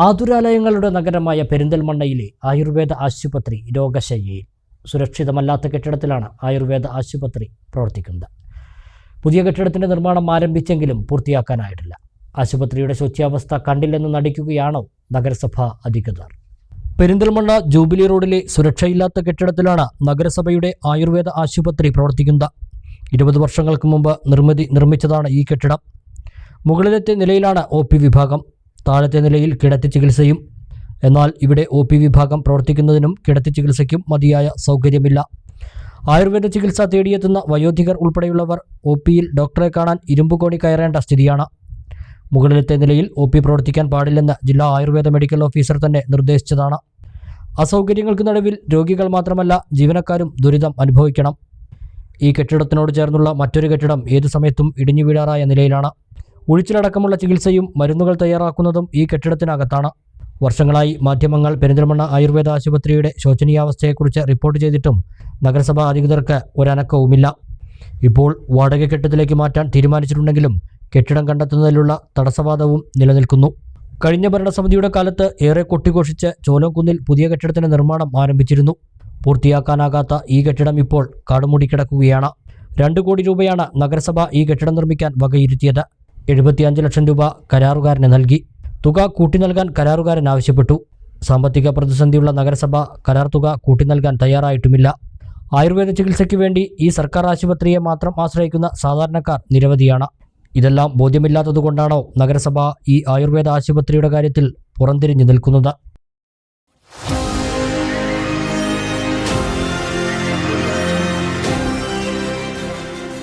ആതുരാലയങ്ങളുടെ നഗരമായ പെരിന്തൽമണ്ണയിലെ ആയുർവേദ ആശുപത്രി രോഗശയ്യയിൽ. സുരക്ഷിതമല്ലാത്ത കെട്ടിടത്തിലാണ് ആയുർവേദ ആശുപത്രി പ്രവർത്തിക്കുന്നത്. പുതിയ കെട്ടിടത്തിന്റെ നിർമ്മാണം ആരംഭിച്ചെങ്കിലും പൂർത്തിയാക്കാനായിട്ടില്ല. ആശുപത്രിയുടെ ശുച്യാവസ്ഥ കണ്ടില്ലെന്ന് നടിക്കുകയാണോ നഗരസഭാ അധികൃതർ? പെരിന്തൽമണ്ണ ജൂബിലി റോഡിലെ സുരക്ഷയില്ലാത്ത കെട്ടിടത്തിലാണ് നഗരസഭയുടെ ആയുർവേദ ആശുപത്രി പ്രവർത്തിക്കുന്നത്. ഇരുപത് വർഷങ്ങൾക്ക് മുമ്പ് നിർമ്മിതി നിർമ്മിച്ചതാണ് ഈ കെട്ടിടം. മുകളിലത്തെ നിലയിലാണ് ഒ വിഭാഗം. താഴത്തെ നിലയിൽ കിടത്തി ചികിത്സയും എന്നാൽ ഇവിടെ ഒ പി വിഭാഗം പ്രവർത്തിക്കുന്നതിനും കിടത്തി ചികിത്സയ്ക്കും മതിയായ സൗകര്യമില്ല. ആയുർവേദ ചികിത്സ തേടിയെത്തുന്ന വയോധികർ ഉൾപ്പെടെയുള്ളവർ ഒ പിയിൽ ഡോക്ടറെ കാണാൻ ഇരുമ്പുകോണി കയറേണ്ട സ്ഥിതിയാണ്. മുകളിലത്തെ നിലയിൽ ഒ പി പ്രവർത്തിക്കാൻ പാടില്ലെന്ന് ജില്ലാ ആയുർവേദ മെഡിക്കൽ ഓഫീസർ തന്നെ നിർദ്ദേശിച്ചതാണ്. അസൗകര്യങ്ങൾക്ക് നടുവിൽ രോഗികൾ മാത്രമല്ല ജീവനക്കാരും ദുരിതം അനുഭവിക്കണം. ഈ കെട്ടിടത്തിനോട് ചേർന്നുള്ള മറ്റൊരു കെട്ടിടം ഏതു സമയത്തും ഇടിഞ്ഞു വീഴാറായ നിലയിലാണ്. ഒഴിച്ചിലടക്കമുള്ള ചികിത്സയും മരുന്നുകൾ തയ്യാറാക്കുന്നതും ഈ കെട്ടിടത്തിനകത്താണ്. വർഷങ്ങളായി മാധ്യമങ്ങൾ പെരിന്തൽമണ്ണ ആയുർവേദ ആശുപത്രിയുടെ ശോചനീയാവസ്ഥയെക്കുറിച്ച് റിപ്പോർട്ട് ചെയ്തിട്ടും നഗരസഭാ അധികൃതർക്ക് ഒരനക്കവുമില്ല. ഇപ്പോൾ വാടക കെട്ടിടത്തിലേക്ക് മാറ്റാൻ തീരുമാനിച്ചിട്ടുണ്ടെങ്കിലും കെട്ടിടം കണ്ടെത്തുന്നതിലുള്ള തടസ്സവാദവും നിലനിൽക്കുന്നു. കഴിഞ്ഞ ഭരണസമിതിയുടെ കാലത്ത് ഏറെ കൊട്ടിഘോഷിച്ച് ചോലംകുന്നിൽ പുതിയ കെട്ടിടത്തിന്റെ നിർമ്മാണം ആരംഭിച്ചിരുന്നു. പൂർത്തിയാക്കാനാകാത്ത ഈ കെട്ടിടം ഇപ്പോൾ കാടുമൂടി കിടക്കുകയാണ് രണ്ട് കോടി രൂപയാണ് നഗരസഭ ഈ കെട്ടിടം നിർമ്മിക്കാൻ വകയിരുത്തിയത്. എഴുപത്തിയഞ്ച് ലക്ഷം രൂപ കരാറുകാരന് നൽകി. തുക കൂട്ടി നൽകാൻ കരാറുകാരൻ ആവശ്യപ്പെട്ടു. സാമ്പത്തിക പ്രതിസന്ധിയുള്ള നഗരസഭ കരാർ തുക കൂട്ടി നൽകാൻ തയ്യാറായിട്ടുമില്ല. ആയുർവേദ ചികിത്സയ്ക്ക് വേണ്ടി ഈ സർക്കാർ ആശുപത്രിയെ മാത്രം ആശ്രയിക്കുന്ന സാധാരണക്കാർ നിരവധിയാണ്. ഇതെല്ലാം ബോധ്യമില്ലാത്തതുകൊണ്ടാണോ നഗരസഭ ഈ ആയുർവേദ ആശുപത്രിയുടെ കാര്യത്തിൽ പുറംതിരിഞ്ഞു നിൽക്കുന്നത്?